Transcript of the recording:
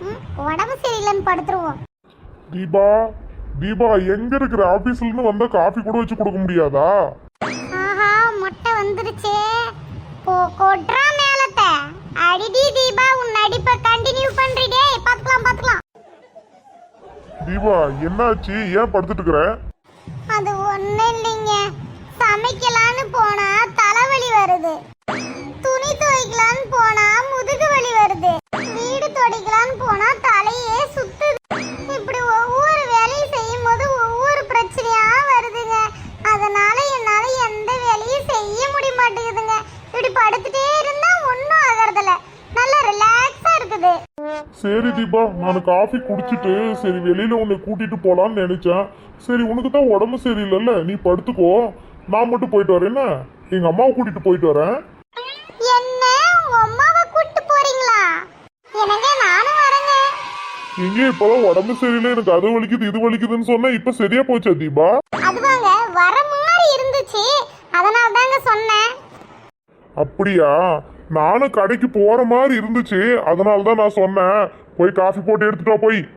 போய் படுத்துருவோம். தீபா தீபா எங்க இருக்கிற ஆபீஸ்ல இருந்து வந்தா காஃபி கூட வச்சு கொடுக்க முடியாதா? ஆஹா முட்டை வந்துருச்சே. போ கொட்றா மேலத்தை. அடிடி தீபா உன் நடிப்பை கண்டினியூ பண்றிடே. பாத்துக்கலாம் பாத்துக்கலாம் தீபா என்னாச்சு? ஏன் படுத்துட்டு இருக்கிற? அது ஒண்ணும் இல்லைங்க. சமைக்கலான்னு போனா சரி தீபா நான் காஃபி குடிச்சிட்டு சரி வெளியில உன்னை கூட்டிட்டு போலான்னு நினைச்சேன். சரி உனக்கு தான் உடம்பு சரியில்லைல்ல நீ படுத்துக்கோ. நான் மட்டும் போயிட்டு வரேன் என்ன? எங்க அம்மாவை கூட்டிட்டு போயிட்டு வரேன். என்ன? அம்மாவை கூட்டு போறீங்களா? என்னங்க நானும் வரேங்க. எங்க இப்பதான் உடம்பு சரியில்லை எனக்கு அது வலிக்குது இது வலிக்குதுன்னு சொன்னா இப்ப சரியா போச்சா தீபா? அதுவாங்க வர மாதிரி இருந்துச்சு. அதனால தாங்க சொன்னேன். அப்படியா? நானும் கடைக்கு போற மாதிரி இருந்துச்சு. அதனால தான் நான் சொன்னேன். போய் காஃபி போட்டு எடுத்துட்டா போய்.